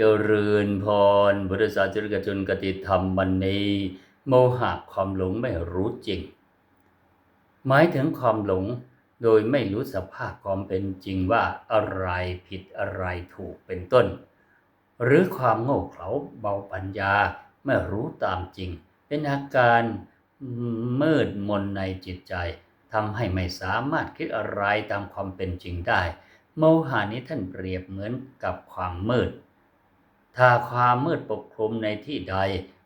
เจริญพรพุทธศาสนิกชนกติธรรมวันนี้ โมหะความหลงไม่รู้จริง หมายถึงความหลงโดยไม่รู้สภาพความเป็นจริงว่าอะไรผิดอะไรถูกเป็นต้น หรือความโง่เขลาเบาปัญญาไม่รู้ตามจริง เป็นอาการมืดมนในจิตใจทำให้ไม่สามารถคิดอะไรตามความเป็นจริงได้ โมหานี้ท่านเปรียบเหมือนกับความมืด ถ้าความมืดปกคลุมในที่ใด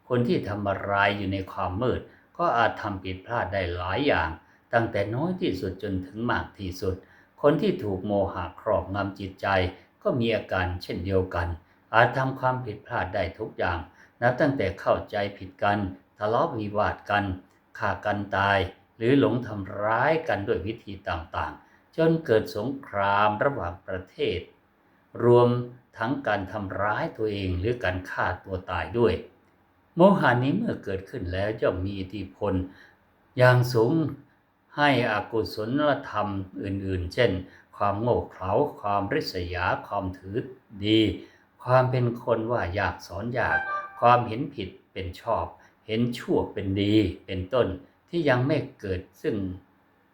คนที่ทำอะไรอยู่ในความมืด ก็อาจทำผิดพลาดได้หลายอย่าง ตั้งแต่น้อยที่สุดจนถึงมากที่สุด คนที่ถูกโมหะครอบงำจิตใจ ก็มีอาการเช่นเดียวกัน อาจทำความผิดพลาดได้ทุกอย่าง นับตั้งแต่เข้าใจผิดกัน ทะเลาะวิวาทกันฆ่ากันตาย หรือหลงทำร้ายกันด้วยวิธีต่างๆ จนเกิดสงครามระหว่างประเทศ รวมทั้งการทำร้ายตัวเองหรือการฆ่าตัวตายด้วย โมหานี้เมื่อเกิดขึ้นแล้วจะมีอิทธิพล อย่างสูงให้อากุศลธรรมอื่นๆ เช่น ความโง่เขลาความริษยา ความถือดี ความเป็นคนว่ายากสอนยาก ความเห็นผิดเป็นชอบ เห็นชั่วเป็นดีเป็นต้นที่ยังไม่เกิดซึ่ง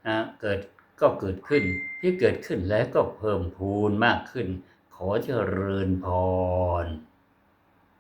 นะเกิดก็เกิดขึ้นที่เกิดขึ้นแล้วก็เพิ่มพูนมากขึ้น ขอเจริญพร